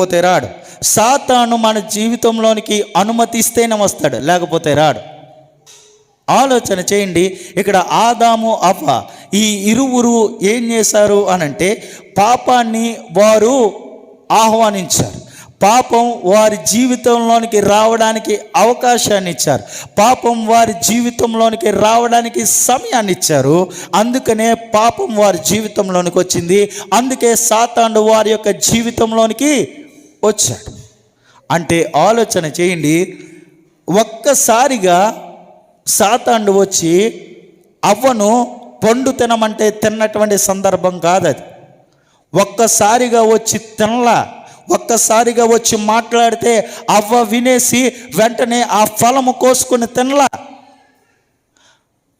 లేకపోతే రాడు. సాతాను మన జీవితంలోనికి అనుమతిస్తేనే వస్తాడు లేకపోతే రాడు. ఆలోచన చేయండి ఇక్కడ ఆదాము అవ్వ ఈ ఇరువురు ఏం చేశారు అనంటే పాపాన్ని వారు ఆహ్వానించారు. పాపం వారి జీవితంలోనికి రావడానికి అవకాశాన్ని ఇచ్చారు. పాపం వారి జీవితంలోనికి రావడానికి సమయాన్ని ఇచ్చారు. అందుకనే పాపం వారి జీవితంలోనికి వచ్చింది. అందుకే సాతాండు వారి యొక్క జీవితంలోనికి వచ్చాడు. అంటే ఆలోచన చేయండి ఒక్కసారిగా సాతాండు వచ్చి అవ్వను పండు తినమంటే తిన్నటువంటి సందర్భం కాదు అది ఒక్కసారిగా వచ్చి తినలా ఒక్కసారిగా వచ్చి మాట్లాడితే అవ్వ వినేసి వెంటనే ఆ ఫలము కోసుకుని తినలా.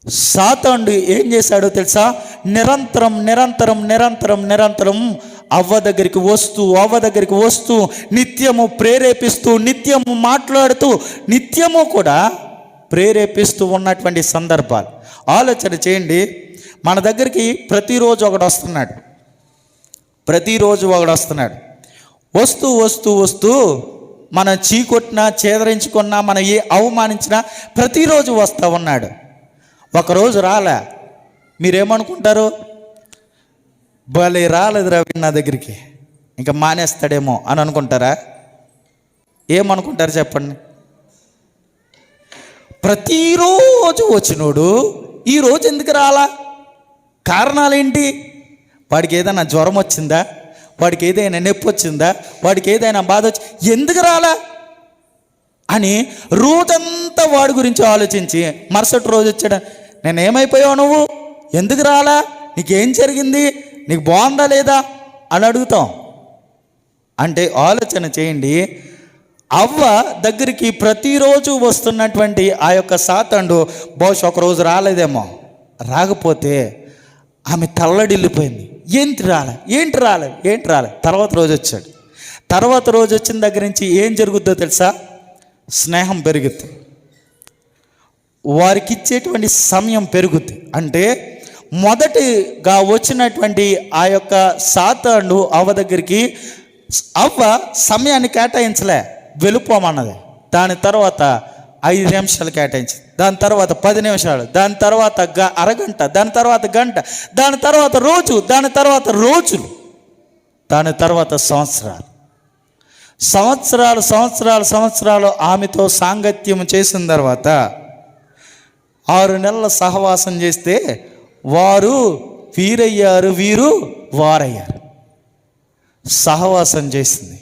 సాతాండు ఏం చేశాడో తెలుసా? నిరంతరం నిరంతరం నిరంతరం నిరంతరం అవ్వ దగ్గరికి వస్తూ అవ్వ దగ్గరికి వస్తూ నిత్యము ప్రేరేపిస్తూ నిత్యము మాట్లాడుతూ నిత్యము కూడా ప్రేరేపిస్తూ ఉన్నటువంటి సందర్భాలు. ఆలోచన చేయండి. మన దగ్గరికి ప్రతిరోజు ఒకడు వస్తున్నాడు. ప్రతిరోజు ఒకడు వస్తున్నాడు. వస్తూ వస్తూ వస్తూ మనం చీకొట్టినా చేదరించుకున్నా మనం ఏ అవమానించినా ప్రతిరోజు వస్తూ ఉన్నాడు. ఒకరోజు రాలే. మీరేమనుకుంటారు? భలే రాలేదు రవి నా దగ్గరికి. ఇంకా మానేస్తాడేమో అని అనుకుంటారా? ఏమనుకుంటారు చెప్పండి? ప్రతిరోజు వచ్చినోడు ఈరోజు ఎందుకు రాలా? కారణాలేంటి? వాడికి ఏదైనా జ్వరం వచ్చిందా? వాడికి ఏదైనా నొప్పి వచ్చిందా? వాడికి ఏదైనా బాధ వచ్చి ఎందుకు రాలా? అని రోజంతా వాడి గురించి ఆలోచించి మరుసటి రోజు వచ్చాడు. నేను ఏమైపోయావు నువ్వు? ఎందుకు రాలా? నీకేం జరిగింది? నీకు బాగుందా లేదా అని అడుగుతాం. అంటే ఆలోచన చేయండి. అవ్వ దగ్గరికి ప్రతిరోజు వస్తున్నటువంటి ఆ యొక్క సాతండు బహుశా ఒకరోజు రాలేదేమో. రాకపోతే ఆమె తల్లడిల్లిపోయింది. ఏంటి రాలే? ఏంటి రాలే? ఏంటి రాలే? తర్వాత రోజు వచ్చాడు. తర్వాత రోజు వచ్చిన దగ్గర నుంచి ఏం జరుగుద్దో తెలుసా? స్నేహం పెరుగుద్ది. వారికి ఇచ్చేటువంటి సమయం పెరుగుద్ది. అంటే మొదటిగా వచ్చినటువంటి ఆ యొక్క సాతాండు అవ్వ దగ్గరికి అవ్వ సమయాన్ని కేటాయించలే వెళ్ళిపోమన్నది. దాని తర్వాత ఐదు నిమిషాలు కేటాయించింది దాని తర్వాత పది నిమిషాలు దాని తర్వాత గ అరగంట దాని తర్వాత గంట దాని తర్వాత రోజు దాని తర్వాత రోజులు దాని తర్వాత సంవత్సరాలు. సంవత్సరాలు సంవత్సరాలు సంవత్సరాలు ఆమెతో సాంగత్యం చేసిన తర్వాత ఆరు నెలల సహవాసం చేస్తే వారు వీరయ్యారు వీరు వారయ్యారు. సహవాసం చేసింది.